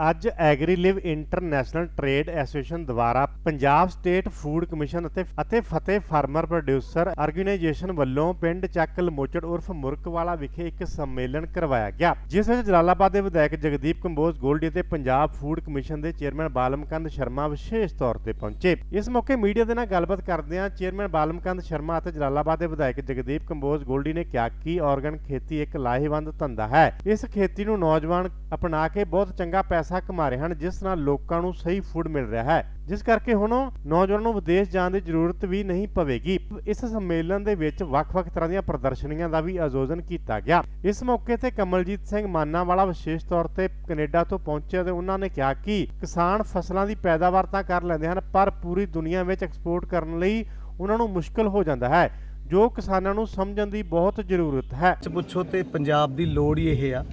ਅੱਜ agri live international trade association ਦੁਆਰਾ Punjab state food commission ਅਤੇ ਅਤੇ ਫਤਿਹ ਫਾਰਮਰ ਪ੍ਰੋਡਿਊਸਰ ਆਰਗੇਨਾਈਜੇਸ਼ਨ ਵੱਲੋਂ ਪਿੰਡ ਚੱਕ ਲਮੋਚੜ ਉਰਫ ਮੁਰਕਵਾਲਾ ਵਿਖੇ ਇੱਕ ਸੰਮੇਲਨ ਕਰਵਾਇਆ ਗਿਆ, ਜਿਸ ਵਿੱਚ ਜਲਾਲਾਬਾਦ ਦੇ ਵਿਧਾਇਕ ਜਗਦੀਪ ਕੰਬੋਜ ਗੋਲਡੀ ਅਤੇ ਪੰਜਾਬ ਫੂਡ ਕਮਿਸ਼ਨ ਦੇ ਚੇਅਰਮੈਨ ਬਾਲਮਕੰਦ ਸ਼ਰਮਾ ਵਿਸ਼ੇਸ਼ ਤੌਰ ਤੇ ਪਹੁੰਚੇ। ਇਸ ਮੌਕੇ ਮੀਡੀਆ ਦੇ ਨਾਲ ਗੱਲਬਾਤ ਕਰਦਿਆਂ ਚੇਅਰਮੈਨ ਬਾਲਮਕੰਦ ਸ਼ਰਮਾ ਅਤੇ ਜਲਾਲਾਬਾਦ ਦੇ ਵਿਧਾਇਕ ਜਗਦੀਪ ਕੰਬੋਜ ਗੋਲਡੀ ਨੇ ਕਿਹਾ, ਕਿ ਆਰਗਨ ਖੇਤੀ ਇੱਕ ਲਾਹੇਵੰਦ ਧੰਦਾ ਹੈ? ਇਸ ਖੇਤੀ ਨੂੰ ਨੌਜਵਾਨ ਅਪਣਾ ਕੇ ਬਹੁਤ ਚੰਗਾ ਪੈਸਾ ਕਮਾ ਰਹੇ ਹਨ, ਜਿਸ ਨਾਲ ਲੋਕਾਂ ਨੂੰ ਸਹੀ ਫੂਡ ਮਿਲ ਰਿਹਾ ਹੈ। ਜਿਸ ਕਰਕੇ ਹੁਣ ਨੌਜਵਾਨਾਂ ਨੂੰ ਵਿਦੇਸ਼ ਜਾਣ ਦੀ ਜ਼ਰੂਰਤ ਵੀ ਨਹੀਂ ਪਵੇਗੀ। ਇਸ ਸੰਮੇਲਨ ਦੇ ਵਿੱਚ ਵੱਖ-ਵੱਖ ਤਰ੍ਹਾਂ ਦੀਆਂ ਪ੍ਰਦਰਸ਼ਨੀਆਂ ਦਾ ਵੀ ਆਯੋਜਨ ਕੀਤਾ ਗਿਆ। ਇਸ ਮੌਕੇ ਤੇ ਕਮਲਜੀਤ ਸਿੰਘ ਮਾਨਾ ਵਾਲਾ ਵਿਸ਼ੇਸ਼ ਤੌਰ ਤੇ ਕੈਨੇਡਾ ਤੋਂ ਪਹੁੰਚੇ ਤੇ ਉਹਨਾਂ ਨੇ ਕਿਹਾ ਕਿ ਕਿਸਾਨ ਫਸਲਾਂ ਦੀ ਪੈਦਾਵਾਰ ਤਾਂ ਕਰ ਲੈਂਦੇ ਹਨ, ਪਰ ਪੂਰੀ ਦੁਨੀਆ ਵਿੱਚ ਐਕਸਪੋਰਟ ਕਰਨ ਲਈ ਉਹਨਾਂ ਨੂੰ ਮੁਸ਼ਕਲ ਹੋ ਜਾਂਦਾ ਹੈ, ਜੋ ਕਿਸਾਨਾਂ ਨੂੰ ਸਮਝਣ ਦੀ ਬਹੁਤ ਜ਼ਰੂਰਤ ਹੈ। ਪੁੱਛੋ ਤੇ ਪੰਜਾਬ ਦੀ ਲੋੜ ਹੀ ਇਹ ਆ।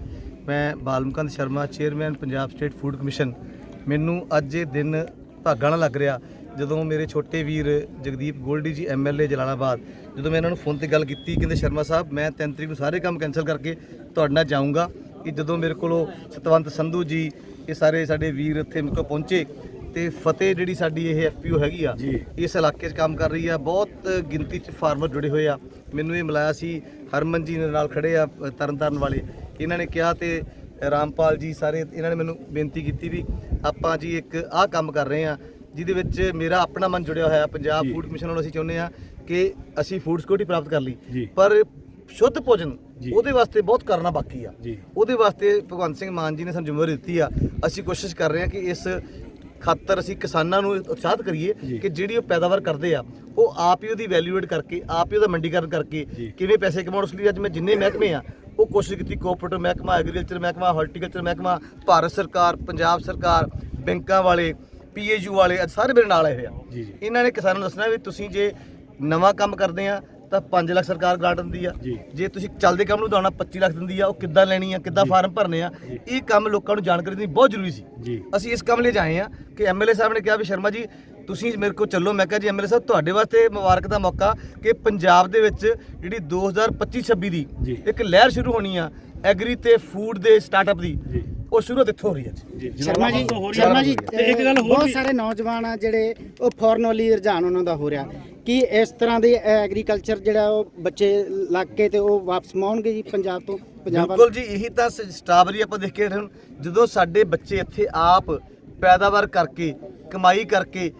ਮੈਂ Balmukand Sharma chairman Punjab state food commission. ਮੈਨੂੰ ਅੱਜ ਇਹ ਦਿਨ ਭਾਗਾਂ ਨਾਲ ਲੱਗ ਰਿਹਾ। ਜਦੋਂ ਮੇਰੇ ਛੋਟੇ ਵੀਰ ਜਗਦੀਪ ਗੋਲਡੀ ਜੀ ਐਮਐਲਏ ਜਲਾਲਾਬਾਦ ਜਦੋਂ ਮੈਂ ਇਹਨਾਂ ਨੂੰ ਫੋਨ ਤੇ ਗੱਲ ਕੀਤੀ ਕਹਿੰਦੇ ਸ਼ਰਮਾ ਸਾਹਿਬ ਮੈਂ 3 ਤਰੀਕ ਨੂੰ ਸਾਰੇ ਕੰਮ ਕੈਨਸਲ ਕਰਕੇ ਤੁਹਾਡੇ ਨਾਲ ਜਾਊਂਗਾ। ਕਿ ਜਦੋਂ ਮੇਰੇ ਕੋਲੋਂ ਸਤਵੰਤ ਸੰਧੂ ਜੀ ਇਹ ਸਾਰੇ ਸਾਡੇ ਵੀਰ ਇੱਥੇ ਮੇਰੇ ਕੋਲ ਪਹੁੰਚੇ ਤੇ ਫਤਿਹ ਜਿਹੜੀ ਸਾਡੀ ਇਹ ਐਫਪੀਓ ਹੈਗੀ ਆ ਇਸ ਇਲਾਕੇ 'ਚ ਕੰਮ ਕਰ ਰਹੀ ਆ। ਬਹੁਤ ਗਿਣਤੀ 'ਚ ਫਾਰਮਰ ਜੁੜੇ ਹੋਏ ਆ। ਮੈਨੂੰ ਇਹ ਮਿਲਾਇਆ ਸੀ ਹਰਮਨ ਜੀ ਨਾਲ ਖੜੇ ਆ ਤਰਨਤਾਰਨ ਵਾਲੇ। ਇਹਨਾਂ ਨੇ ਕਿਹਾ ਤੇ ਰਾਮਪਾਲ ਜੀ ਸਾਰੇ ਇਹਨਾਂ ਨੇ ਮੈਨੂੰ ਬੇਨਤੀ ਕੀਤੀ ਵੀ ਆਪਾਂ ਜੀ ਇੱਕ ਆਹ ਕੰਮ ਕਰ ਰਹੇ ਆ ਜਿਹਦੇ ਵਿੱਚ ਮੇਰਾ ਆਪਣਾ ਮਨ ਜੁੜਿਆ ਹੋਇਆ ਪੰਜਾਬ ਫੂਡ ਕਮਿਸ਼ਨ ਨਾਲ ਅਸੀਂ ਚਾਹੁੰਦੇ ਆ ਕਿ ਅਸੀਂ ਫੂਡ ਸਿਕਿਉਰਿਟੀ ਪ੍ਰਾਪਤ ਕਰ ਲਈ। ਪਰ ਸ਼ੁੱਧ ਭੋਜਨ ਉਹਦੇ ਵਾਸਤੇ ਬਹੁਤ ਕਰਨਾ ਬਾਕੀ ਆ। ਉਹਦੇ ਵਾਸਤੇ ਭਗਵੰਤ ਸਿੰਘ ਮਾਨ ਜੀ ਨੇ ਸਾਨੂੰ ਜ਼ਿੰਮੇਵਾਰੀ ਦਿੱਤੀ ਆ। ਅਸੀਂ ਕੋਸ਼ਿਸ਼ ਕਰ ਰਹੇ ਆ ਕਿ ਇਸ ਖਾਤਰ ਅਸੀਂ ਕਿਸਾਨਾਂ ਨੂੰ ਉਤਸ਼ਾਹਿਤ ਕਰੀਏ ਕਿ ਜਿਹੜੀ ਉਹ ਪੈਦਾਵਾਰ ਕਰਦੇ ਆ ਉਹ ਆਪ ਹੀ ਉਹਦੀ ਵੈਲਿਊਏਟ ਕਰਕੇ ਆਪ ਹੀ ਉਹਦਾ ਮੰਡੀਕਰਨ ਕਰਕੇ ਕਿਵੇਂ ਪੈਸੇ ਕਮਾਉਣ ਉਸ ਲਈ ਅੱਜ ਮੈਂ ਜਿੰਨੇ ਮਹਿਕਮੇ ਆ ਉਹ ਕੋਸ਼ਿਸ਼ ਕੀਤੀ ਕੋਆਪਰੇਟਿਵ ਮਹਿਕਮਾ ਐਗਰੀਕਲਚਰ ਮਹਿਕਮਾ ਹਾਰਟੀਕਲਚਰ ਮਹਿਕਮਾ ਭਾਰਤ ਸਰਕਾਰ ਪੰਜਾਬ ਸਰਕਾਰ ਬੈਂਕਾਂ ਵਾਲੇ ਪੀਏਯੂ ਵਾਲੇ ਅੱਜ ਸਾਰੇ ਮੇਰੇ ਨਾਲ ਆਏ ਹੋਏ ਆ। ਇਹਨਾਂ ਨੇ ਕਿਸਾਨਾਂ ਨੂੰ ਦੱਸਣਾ ਵੀ ਤੁਸੀਂ ਜੇ ਨਵਾਂ ਕੰਮ ਕਰਦੇ ਆ ਤਾਂ 5 ਲੱਖ ਸਰਕਾਰ ਗ੍ਰਾਂਟ ਦਿੰਦੀ ਆ। ਜੇ। ਤੁਸੀਂ ਚੱਲਦੇ ਕੰਮ ਨੂੰ ਦਾਉਣਾ 25 ਲੱਖ ਦਿੰਦੀ ਆ ਉਹ ਕਿੱਦਾਂ ਲੈਣੀ ਆ ਕਿੱਦਾਂ ਫਾਰਮ ਭਰਨੇ ਆ ਇਹ ਕੰਮ ਲੋਕਾਂ ਨੂੰ ਜਾਣਕਾਰੀ ਦੇਣੀ ਬਹੁਤ ਜ਼ਰੂਰੀ ਸੀ। ਅਸੀਂ ਇਸ ਕੰਮ ਲਈ ਜਾਏ ਆ ਕਿ ਐਮਐਲਏ ਸਾਹਿਬ ਨੇ ਕਿਹਾ ਵੀ ਸ਼ਰਮਾ ਜੀ ਤੁਸੀਂ ਮੇਰੇ ਕੋਲ ਚੱਲੋ ਮੈਂ ਕਿਹਾ ਜੀ ਐਮਐਲਏ ਸਾਹਿਬ ਤੁਹਾਡੇ ਵਾਸਤੇ ਮੁਬਾਰਕ ਦਾ ਮੌਕਾ ਕਿ ਪੰਜਾਬ ਦੇ ਵਿੱਚ ਜਿਹੜੀ 2025-26 ਦੀ ਇੱਕ ਲਹਿਰ ਸ਼ੁਰੂ ਹੋਣੀ ਆ ਐਗਰੀ ਤੇ ਫੂਡ ਦੇ ਸਟਾਰਟਅਪ ਦੀ। ਉਹ ਸ਼ੁਰੂਆਤ ਇੱਥੋਂ ਹੋ ਰਹੀ ਹੈ ਜੀ। ਸ਼ਰਮਾ ਜੀ ਸ਼ਰਮਾ ਜੀ ਇੱਕ ਗੱਲ ਹੋਰ ਬਹੁਤ ਸਾਰੇ ਨੌਜਵਾਨ ਆ ਜਿਹੜੇ ਉਹ ਫੋਰਨ ਵੱਲੀ ਰੁਝਾਨ ਉਹਨਾਂ ਦਾ ਹੋ ਰਿਹਾ। ਕੀ ਇਸ ਤਰ੍ਹਾਂ ਦੇ ਐਗਰੀਕਲਚਰ ਜਿਹੜਾ ਉਹ ਬੱਚੇ ਲੱਗ ਕੇ ਤੇ ਉਹ ਵਾਪਸ ਮਾਉਣਗੇ ਜੀ ਪੰਜਾਬ ਤੋਂ? ਪੰਜਾਬ ਵੱਲ? ਬਿਲਕੁਲ ਜੀ ਇਹੀ ਤਾਂ ਸਟ੍ਰਾਬੇਰੀ ਆਪਾਂ ਦੇਖ ਕੇ ਜਦੋਂ ਸਾਡੇ ਬੱਚੇ ਇੱਥੇ ਆਪ ਪੈਦਾਵਾਰ ਕਰਕੇ ਕਮਾਈ ਕਰਕੇ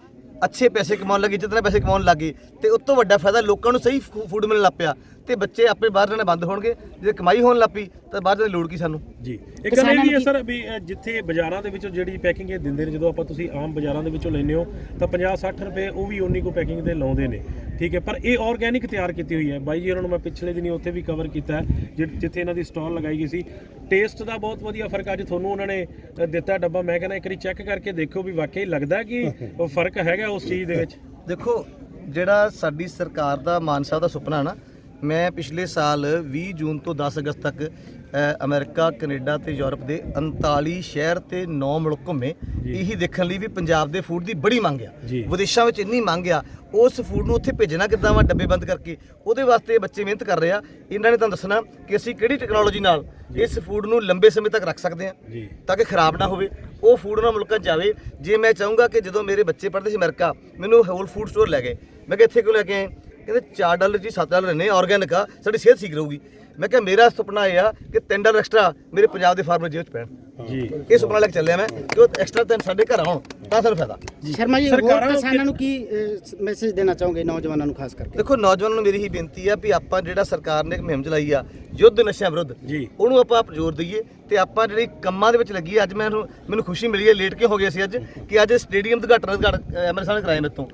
ਅੱਛੇ ਪੈਸੇ ਕਮਾਉਣ ਲੱਗੇ ਜਿਤਨੇ ਪੈਸੇ ਕਮਾਉਣ ਲੱਗੇ ਤੇ ਉਸ ਤੋਂ ਵੱਡਾ ਫਾਇਦਾ ਲੋਕਾਂ ਨੂੰ ਸਹੀ ਫੂਡ ਮਿਲਣ ਲੱਗ ਪਿਆ। ਤੇ ਬੱਚੇ ਆਪੇ ਬਾਹਰ ਜਾਣਾ ਬੰਦ ਹੋਣਗੇ ਜੇ ਕਮਾਈ ਹੋਣ ਲੱਗ ਪਈ ਤਾਂ ਬਾਹਰ ਜਾਣ ਦੀ ਲੋੜ ਕੀ ਸਾਨੂੰ? ਜੀ। ਇੱਕ ਗੱਲ ਇਹ ਵੀ ਹੈ ਸਰ ਵੀ ਅ, ਜਿੱਥੇ ਬਾਜ਼ਾਰਾਂ ਦੇ ਵਿੱਚੋਂ ਜਿਹੜੀ ਪੈਕਿੰਗ ਇਹ ਦਿੰਦੇ ਨੇ ਜਦੋਂ ਆਪਾਂ ਤੁਸੀਂ ਆਮ ਬਾਜ਼ਾਰਾਂ ਦੇ ਵਿੱਚੋਂ ਲੈਂਦੇ ਹੋ ਤਾਂ 50 60 ਰੁਪਏ ਉਹ ਵੀ ਉਨੀ ਕੋ ਪੈਕਿੰਗ ਦੇ ਲਾਉਂਦੇ ਨੇ। ਠੀਕ ਹੈ ਪਰ ਇਹ ਆਰਗੇਨਿਕ ਤਿਆਰ ਕੀਤੀ ਹੋਈ ਹੈ। ਬਾਈ ਜੀ ਉਹਨਾਂ ਨੂੰ ਮੈਂ ਪਿਛਲੇ ਦਿਨੀ ਉੱਥੇ ਵੀ ਕਵਰ ਕੀਤਾ ਹੈ ਜਿ- ਜਿੱਥੇ ਇਹਨਾਂ ਦੀ ਸਟਾਲ ਲਗਾਈ ਗਈ ਸੀ। ਟੇਸਟ ਦਾ ਬਹੁਤ ਵਧੀਆ ਫ਼ਰਕ ਅੱਜ ਤੁਹਾਨੂੰ ਉਹਨਾਂ ਨੇ ਅ, ਦਿੱਤਾ ਡੱਬਾ। ਮੈਂ ਕਹਿੰਦਾ ਇੱਕ ਵਾਰੀ ਚੈੱਕ ਕਰਕੇ ਦੇਖੋ ਵੀ ਵਾਕਈ ਲੱਗਦਾ ਕਿ ਉਹ ਫ਼ਰਕ ਹੈਗਾ ਉਸ ਚੀਜ਼ ਦੇ ਵਿੱਚ? ਦੇਖੋ ਜਿਹੜਾ ਸਾਡੀ ਸਰਕਾਰ ਦਾ ਮਾਨ ਸਾਹਿਬ ਦਾ ਸੁਪਨਾ ਨਾ ਮੈਂ ਪਿਛਲੇ ਸਾਲ 20 ਜੂਨ ਤੋਂ 10 ਅਗਸਤ ਤੱਕ ਅਮਰੀਕਾ ਕੈਨੇਡਾ ਤੇ ਯੂਰਪ ਦੇ 39 ਸ਼ਹਿਰ ਤੇ 9 ਮੁਲਕ ਘੁੰਮੇ। ਇਹੀ ਦੇਖਣ ਲਈ ਵੀ ਪੰਜਾਬ ਦੇ ਫੂਡ ਦੀ ਬੜੀ ਮੰਗ ਆ। ਵਿਦੇਸ਼ਾਂ ਵਿੱਚ ਇੰਨੀ ਮੰਗ ਆ ਉਸ ਫੂਡ ਨੂੰ ਉੱਥੇ ਭੇਜਣਾ ਕਿੱਦਾਂ ਵਾ ਡੱਬੇ ਬੰਦ ਕਰਕੇ ਉਹਦੇ ਵਾਸਤੇ ਬੱਚੇ ਮਿਹਨਤ ਕਰ ਰਹੇ ਆ। ਇਹਨਾਂ ਨੇ ਤੁਹਾਨੂੰ ਦੱਸਣਾ ਕਿ ਅਸੀਂ ਕਿਹੜੀ ਟੈਕਨੋਲੋਜੀ ਨਾਲ ਇਸ ਫੂਡ ਨੂੰ ਲੰਬੇ ਸਮੇਂ ਤੱਕ ਰੱਖ ਸਕਦੇ ਆ ਤਾਂ ਕਿ ਖਰਾਬ ਨਾ ਹੋਵੇ। ਉਹ ਫੂਡ ਉਹਨਾਂ ਮੁਲਕਾਂ 'ਚ ਜਾਵੇ। ਜੇ ਮੈਂ ਚਾਹੂੰਗਾ ਕਿ ਜਦੋਂ ਮੇਰੇ ਬੱਚੇ ਪੜ੍ਹਦੇ ਸੀ ਅਮਰੀਕਾ ਮੈਨੂੰ ਹੋਲ ਫੂਡ ਸਟੋਰ ਲੈ ਗਏ। ਮੈਂ ਕਿਹਾ ਇੱਥੇ ਕਿਉਂ ਲੈ ਕੇ ਆਏ? ਕਹਿੰਦੇ 4 ਡਾਲਰ ਜੀ 7 ਡਾਲਰ ਨੇ ਆਰਗੈਨਿਕ ਆ ਸਾਡੀ ਸਿਹਤ ਠੀਕ ਰਹੂਗੀ। ਮੈਂ ਕਿਹਾ ਮੇਰਾ ਸੁਪਨਾ ਇਹ ਆ ਕਿ 3 ਡਾਲਰ ਐਕਸਟਰਾ ਮੇਰੇ ਪੰਜਾਬ ਦੇ ਫਾਰਮਰ ਜੇਬ 'ਚ ਪੈਣ। ਜੀ। ਇਹ ਸੁਪਨਾ ਲੈ ਕੇ ਚੱਲਿਆ ਮੈਂ ਕਿ ਉਹ ਐਕਸਟਰਾ ਤਿੰਨ ਸਾਡੇ ਘਰ ਆਉਣ ਤਾਂ ਸਾਨੂੰ ਫਾਇਦਾ। ਸ਼ਰਮਾ ਜੀ ਹੋਰ ਕਿਸਾਨਾਂ ਨੂੰ ਕੀ ਮੈਸੇਜ ਦੇਣਾ ਚਾਹੋਗੇ ਨੌਜਵਾਨਾਂ ਨੂੰ ਖਾਸ ਕਰਕੇ? ਦੇਖੋ ਨੌਜਵਾਨਾਂ ਨੂੰ ਮੇਰੀ ਹੀ ਬੇਨਤੀ ਆ ਵੀ ਆਪਾਂ ਜਿਹੜਾ ਸਰਕਾਰ ਨੇ ਇੱਕ ਮੁਹਿੰਮ ਚਲਾਈ ਆ ਯੁੱਧ ਨਸ਼ਿਆਂ ਵਿਰੁੱਧ ਜੀ। ਉਹਨੂੰ ਆਪਾਂ ਜ਼ੋਰ ਦਈਏ ਤੇ ਆਪਾਂ ਜਿਹੜੀ ਕੰਮਾਂ ਦੇ ਵਿੱਚ ਲੱਗੀ ਅੱਜ ਮੈਨੂੰ ਮੈਨੂੰ ਖੁਸ਼ੀ ਮਿਲੀ ਹੈ ਲੇਟ ਕੇ ਹੋ ਗਿਆ ਸੀ ਅੱਜ ਕਿ ਅੱਜ ਸਟੇਡੀਅਮ ਉਦਘਾਟਨ ਉਦਘਾਟਨ ਐਮਐਲ ਸਾਹਿਬ ਨੇ ਕਰਾਇਆ ਮੇਰੇ ਤੋਂ।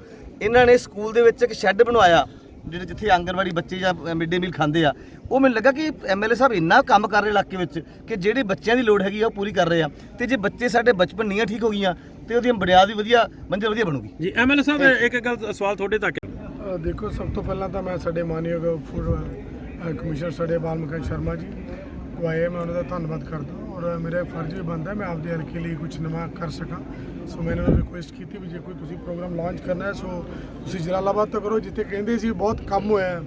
ਇਹਨਾਂ ਨੇ ਸਕੂਲ ਦੇ ਵਿੱਚ ਇੱਕ ਸ਼ੈੱਡ ਬਣਵਾਇਆ। ਜਿਹੜੇ ਜਿੱਥੇ ਆਂਗਨਵਾੜੀ ਬੱਚੇ ਜਾਂ ਮਿਡ ਡੇ ਮੀਲ ਖਾਂਦੇ ਆ ਉਹ ਮੈਨੂੰ ਲੱਗਾ ਕਿ ਐਮਐਲਏ ਸਾਹਿਬ ਇੰਨਾ ਕੰਮ ਕਰ ਰਹੇ ਇਲਾਕੇ ਵਿੱਚ ਕਿ ਜਿਹੜੇ ਬੱਚਿਆਂ ਦੀ ਲੋੜ ਹੈਗੀ ਆ ਉਹ ਪੂਰੀ ਕਰ ਰਹੇ ਆ। ਤੇ ਜੇ ਬੱਚੇ ਸਾਡੇ ਬਚਪਨ ਨੀਆਂ ਠੀਕ ਹੋ ਗਈਆਂ ਤੇ ਉਹਦੀਆਂ ਬੁਨਿਆਦ ਵੀ ਵਧੀਆ ਮੰਜ਼ਿਲ ਵਧੀਆ ਬਣੂਗੀ। ਜੀ ਐਮਐਲਏ ਸਾਹਿਬ ਇੱਕ ਗੱਲ ਸਵਾਲ ਤੁਹਾਡੇ ਤੱਕ ਦੇਖੋ ਸਭ ਤੋਂ ਪਹਿਲਾਂ ਤਾਂ ਮੈਂ ਸਾਡੇ ਮਾਨਯੋਗ ਫੂਡ ਕਮਿਸ਼ਨਰ ਸਾਡੇ ਬਾਲਮਕਨ ਸ਼ਰਮਾ ਜੀ ਕੋ ਆਏ ਮੈਂ ਉਹਨਾਂ ਦਾ ਧੰਨਵਾਦ ਕਰਦਾ। ਔਰ ਮੇਰੇ ਫਰਜ਼ ਵੀ ਬਣਦਾ ਮੈਂ ਆਪਦੇ ਹਲਕੇ ਲਈ ਕੁਝ ਨਵਾਂ ਕਰ ਸਕਾਂ। ਸੋ ਮੈਂ ਇਹਨਾਂ ਨੂੰ ਰਿਕੁਐਸਟ ਕੀਤੀ ਵੀ ਜੇ ਕੋਈ ਤੁਸੀਂ ਪ੍ਰੋਗਰਾਮ ਲਾਂਚ ਕਰਨਾ ਹੈ ਸੋ ਤੁਸੀਂ ਜਲਾਲਾਬਾਦ ਤੋਂ ਕਰੋ, ਜਿੱਥੇ ਕਹਿੰਦੇ ਸੀ ਬਹੁਤ ਕੰਮ ਹੋਇਆ ਹੈ।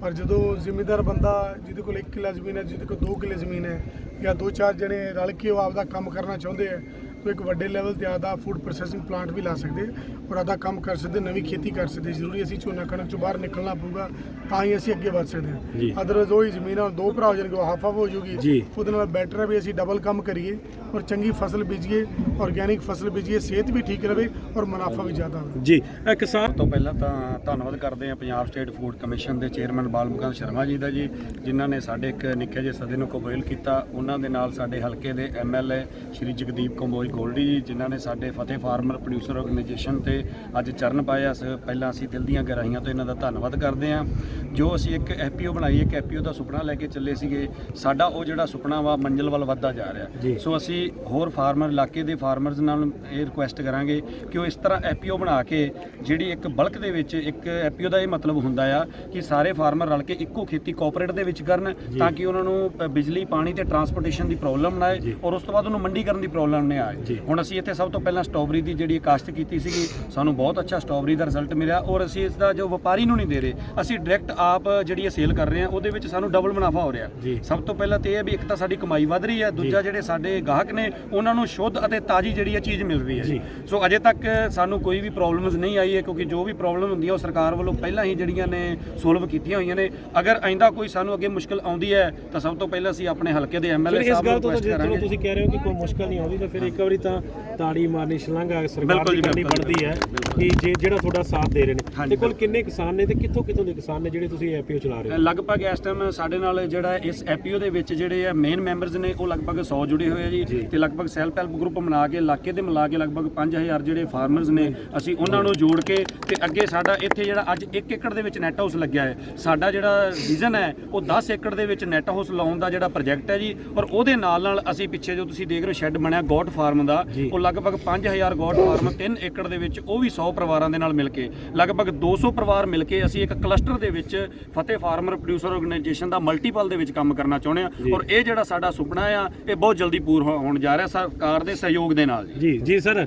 ਪਰ ਜਦੋਂ ਜ਼ਿਮੀਂਦਾਰ ਬੰਦਾ, ਜਿਹਦੇ ਕੋਲ 1 ਕਿੱਲਾ ਜ਼ਮੀਨ ਹੈ, ਜਿਹਦੇ ਕੋਲ 2 ਕਿੱਲੇ ਜ਼ਮੀਨ ਹੈ, ਜਾਂ ਦੋ ਚਾਰ ਜਣੇ ਰਲ ਕੇ ਉਹ ਆਪਦਾ ਕੰਮ ਕਰਨਾ ਚਾਹੁੰਦੇ ਹੈ ਉਹ ਇੱਕ ਵੱਡੇ ਲੈਵਲ ਤੇ ਆਦਾ ਫੂਡ ਪ੍ਰੋਸੈਸਿੰਗ ਪਲਾਂਟ ਵੀ ਲਾ ਸਕਦੇ ਔਰ ਆਦਾ ਕੰਮ ਕਰ ਸਕਦੇ ਨਵੀਂ ਖੇਤੀ ਕਰ ਸਕਦੇ ਜ਼ਰੂਰੀ ਅਸੀਂ ਝੋਨਾ ਕਣਕ ਚੋਂ ਬਾਹਰ ਨਿਕਲਣਾ ਪਊਗਾ ਤਾਂ ਹੀ ਅਸੀਂ ਅੱਗੇ ਵੱਧ ਸਕਦੇ। ਹਾਂ ਅਦਰਵਾਇਜ਼ ਉਹੀ ਜ਼ਮੀਨ ਆ ਦੋ ਭਰਾ ਹੋ ਜਾਣਗੇ ਹਾਫ ਹਾਫ ਹੋ ਜਾਊਗੀ ਜੀ। ਉਹਦੇ ਨਾਲ ਬੈਟਰ ਹੈ ਵੀ ਅਸੀਂ ਡਬਲ ਕੰਮ ਕਰੀਏ ਔਰ ਚੰਗੀ ਫਸਲ ਬੀਜੀਏ ਆਰਗੇਨਿਕ ਫਸਲ ਬੀਜੀਏ ਸਿਹਤ ਵੀ ਠੀਕ ਰਵੇ ਔਰ ਮੁਨਾਫਾ ਵੀ ਜ਼ਿਆਦਾ ਹੋਵੇ ਜੀ ਇਹ ਕਿਸਾਨ ਸਭ ਤੋਂ ਪਹਿਲਾਂ ਤਾਂ ਧੰਨਵਾਦ ਕਰਦੇ ਹਾਂ ਪੰਜਾਬ ਸਟੇਟ ਫੂਡ ਕਮਿਸ਼ਨ ਦੇ ਚੇਅਰਮੈਨ ਬਾਲਮੁਕੰਦ ਸ਼ਰਮਾ ਜੀ ਦਾ ਜੀ ਜਿਨ੍ਹਾਂ ਨੇ ਸਾਡੇ ਇੱਕ ਨਿੱਕੇ ਜਿਹੇ ਸਦੇ ਨੂੰ ਕਬੂਲ ਕੀਤਾ। ਉਹਨਾਂ ਦੇ ਨਾਲ ਸਾਡੇ ਹਲਕੇ ਦੇ ਐਮਐਲਏ ਸ਼੍ਰੀ ਜਗਦੀਪ ਕੰਬੋਜ ਗੋਲਡੀ ਜੀ ਜਿਨ੍ਹਾਂ ਨੇ ਸਾਡੇ ਫਤਿਹ ਫਾਰਮਰ ਪ੍ਰੋਡਿਊਸਰ ਆਰਗੇਨਾਈਜੇਸ਼ਨ ਤੇ ਅੱਜ ਚਰਨ ਪਾਇਆ ਸ। ਪਹਿਲਾਂ ਅਸੀਂ ਦਿਲ ਦੀਆਂ ਗਹਿਰਾਈਆਂ ਤੋਂ ਇਹਨਾਂ ਦਾ ਧੰਨਵਾਦ ਕਰਦੇ ਹਾਂ। ਜੋ ਅਸੀਂ ਇੱਕ ਐਪੀਓ ਬਣਾਈ ਇੱਕ ਐਪੀਓ ਦਾ ਸੁਪਨਾ ਲੈ ਕੇ ਚੱਲੇ ਸੀਗੇ ਸਾਡਾ ਉਹ ਜਿਹੜਾ ਸੁਪਨਾ ਵਾ ਮੰਜ਼ਿਲ ਵੱਲ ਵੱਧਦਾ ਜਾ ਰਿਹਾ। ਸੋ ਅਸੀਂ ਹੋਰ ਫਾਰਮਰ ਇਲਾਕੇ ਦੇ ਫਾਰਮਰਸ ਨਾਲ ਇਹ ਰਿਕੁਐਸਟ ਕਰਾਂਗੇ ਕਿ ਉਹ ਇਸ ਤਰ੍ਹਾਂ ਐਪੀਓ ਬਣਾ ਕੇ ਜਿਹੜੀ ਇੱਕ ਬਲਕ ਦੇ ਵਿੱਚ ਇੱਕ ਐਪੀਓ ਦਾ ਇਹ ਮਤਲਬ ਹੁੰਦਾ ਆ ਕਿ ਸਾਰੇ ਫਾਰਮਰ ਰਲ ਕੇ ਇੱਕੋ ਖੇਤੀ ਕੋਆਪਰੇਟ ਦੇ ਵਿੱਚ ਕਰਨ ਤਾਂ ਕਿ ਉਹਨਾਂ ਨੂੰ ਬਿਜਲੀ ਪਾਣੀ ਤੇ ਟਰਾਂਸਪੋਰਟੇਸ਼ਨ ਦੀ ਪ੍ਰੋਬਲਮ ਨਾ ਆਏ ਔਰ ਉਸ ਤੋਂ ਬਾਅਦ ਉਹਨੂੰ ਮੰਡੀ ਕਰਨ ਦੀ ਪ੍ਰੋਬਲਮ ਨਾ ਆਏ। ਹੁਣ ਅਸੀਂ ਇੱਥੇ ਸਭ ਤੋਂ ਪਹਿਲਾਂ ਸਟ੍ਰਾਬੇਰੀ ਦੀ ਜਿਹੜੀ ਕਾਸ਼ਤ ਕੀਤੀ ਸੀਗੀ ਸਾਨੂੰ ਬਹੁਤ ਅੱਛਾ ਸਟ੍ਰਾਬੇਰੀ ਦਾ ਰਿਜ਼ਲਟ ਮਿਲਿਆ ਔਰ ਅਸੀਂ ਇਸ ਦਾ ਜੋ ਵਪਾਰੀ ਨੂੰ ਨਹੀਂ ਦੇ ਰਹੇ ਅਸੀਂ ਡਾਇਰੈਕਟ ਆਪ ਜਿਹੜੀ ਇਹ ਸੇਲ ਕਰ ਰਹੇ ਹਾਂ ਉਹਦੇ ਵਿੱਚ ਸਾਨੂੰ ਡਬਲ ਮੁਨਾਫਾ ਹੋ ਰਿਹਾ। ਸਭ ਤੋਂ ਪਹਿਲਾਂ ਤੇ ਇਹ ਹੈ ਵੀ ਇੱਕ ਤਾਂ ਸਾਡੀ ਕਮਾਈ ਵਧ ਰਹੀ ਹੈ ਦੂਜਾ ਜਿਹੜੇ ਸਾਡੇ ਗਾਹਕ ਨੇ ਉਹਨਾਂ ਨੂੰ ਸ਼ੁੱਧ ਅਤੇ ਤਾਜ਼ੀ ਜਿਹੜੀ ਇਹ ਚੀਜ਼ ਮਿਲ ਰਹੀ ਹੈ। ਜੀ। ਸੋ ਅਜੇ ਤੱਕ ਸਾਨੂੰ ਕੋਈ ਵੀ ਪ੍ਰੋਬਲਮਸ ਨਹੀਂ ਆਈ ਹੈ ਕਿਉਂਕਿ ਜੋ ਵੀ ਪ੍ਰੋਬਲਮ ਹੁੰਦੀ ਹੈ ਸਰਕਾਰ ਵੱਲੋਂ ਪਹਿਲਾਂ ਹੀ ਜਿਹੜੀਆਂ ਨੇ ਸੋਲਵ ਕੀਤੀਆਂ ਹੋਈਆਂ ਨੇ। ਅਗਰ ਆਇੰਦਾ ਕੋਈ ਸਾਨੂੰ ਅੱਗੇ ਮੁਸ਼ਕਲ ਆਉਂਦੀ ਹੈ ਤਾਂ ਸਭ ਤੋਂ ਪਹਿਲਾਂ ਅਸੀਂ ਆਪਣੇ ਹਲਕੇ ਦੇ ਐਮਐਲਏ ਸਾਹਿਬ ਨੂੰ ਚਲੋ ਕਰਾਂਗੇ। ਤੁਸੀਂ ਕਹਿ ਰਹੇ ਹੋ ਕਿ ਕੋਈ ਮੁਸ਼ਕਲ ਨਹੀਂ ਆਉਂਦੀ ਤਾਂ ਫਿਰ ਇੱਕ ਵਾਰੀ ਤਾਂ ਤਾੜੀ ਮਾਰਨੀ ਸ਼ਲਾਘਾ ਸਰਕਾਰ ਦੀ ਕਰਨੀ ਬਣਦੀ ਹੈ ਕਿ ਜੇ ਜਿਹੜਾ ਤੁਹਾਡਾ ਸਾਥ ਦੇ ਰਹੇ ਨੇ। ਤੇ ਕੋਲ ਕਿੰਨੇ ਕਿਸਾਨ ਨੇ ਤੇ ਕਿੱਥੋਂ ਕਿੱਥੋਂ ਦੇ ਕਿਸਾਨ ਨੇ ਜਿਹੜੇ ਤੁਸੀਂ ਐਪੀਓ ਚਲਾ ਰਹੇ ਹੋ? ਲਗਭਗ ਇਸ ਟਾਈਮ ਸਾਡੇ ਨਾਲ ਜਿਹੜਾ ਇਸ ਐਪੀਓ ਦੇ ਵਿੱਚ ਜਿਹੜੇ ਆ ਮੇਨ ਮੈਂਬਰਸ ਨੇ ਉਹ ਲਗਭਗ 100 ਜੁੜੇ ਹੋਏ ਆ ਜੀ। ਤੇ ਲਗਭਗ ਸੈਲਫ ਹੈਲਪ ਗਰੁੱਪ ਬਣਾ ਕੇ ਇਲਾਕੇ ਦੇ ਮਿਲਾ ਕੇ ਲਗਭਗ 5000 ਜਿਹੜੇ ਫਾਰਮਰਸ ਨੇ ਅਸੀਂ ਉਹਨਾਂ ਨੂੰ ਜੋੜ ਕੇ ਤੇ ਅੱਗੇ ਸਾਡਾ ਇੱਥੇ ਜਿਹੜਾ ਅੱਜ 1 ਏਕੜ ਦੇ ਵਿੱਚ ਨੈਟ ਹਾਊਸ ਲੱਗਿਆ ਹੈ। ਸਾਡਾ ਜਿਹੜਾ ਵਿਜ਼ਨ ਹੈ ਉਹ 10 ਏਕੜ ਦੇ ਵਿੱਚ ਨੈਟ ਹਾਊਸ ਲਾਉਣ ਦਾ ਜਿਹੜਾ ਪ੍ਰੋਜੈਕਟ ਹੈ ਜੀ। ਔਰ ਉਹਦੇ ਨਾਲ ਨਾਲ ਅਸੀਂ ਪਿੱਛੇ ਜੋ ਤੁਸੀਂ ਦੇਖ ਰਹੇ ਹੋ ਸ਼ੈੱਡ ਬਣਿਆ ਗੋਟ ਫਾਰਮ ਦਾ। ਉਹ ਲਗਭਗ 5000 ਗੋਟ ਫਾਰਮ 3 ਏਕੜ ਦੇ ਵਿੱਚ ਉਹ ਵੀ 100 ਪਰਿਵਾਰਾਂ ਦੇ ਨਾਲ ਮਿਲ ਕੇ ਲਗਭਗ 200 ਪਰਿਵਾਰ ਮਿਲ ਕੇ ਅਸੀਂ ਇੱਕ ਕਲਸਟਰ ਦੇ ਵਿੱਚ ਫਤਿਹ ਫਾਰਮਰ ਪ੍ਰੋਡਿਊਸਰ ਆਰਗੇਨਾਈਜੇਸ਼ਨ ਦਾ ਮਲਟੀਪਲ ਦੇ ਵਿੱਚ ਕੰਮ ਕਰਨਾ ਚਾਹੁੰਦੇ ਆ ਔਰ ਇਹ ਜਿਹੜਾ ਸਾਡਾ ਸੁਪਨਾ ਆ ਇਹ ਬਹੁਤ ਜਲਦੀ ਪੂਰ ਹੋਣ ਜਾ ਰਿਹਾ ਸਰਕਾਰ ਦੇ ਸਹਿਯੋਗ ਦੇ ਨਾਲ ਜੀ। ਜੀ ਸਰ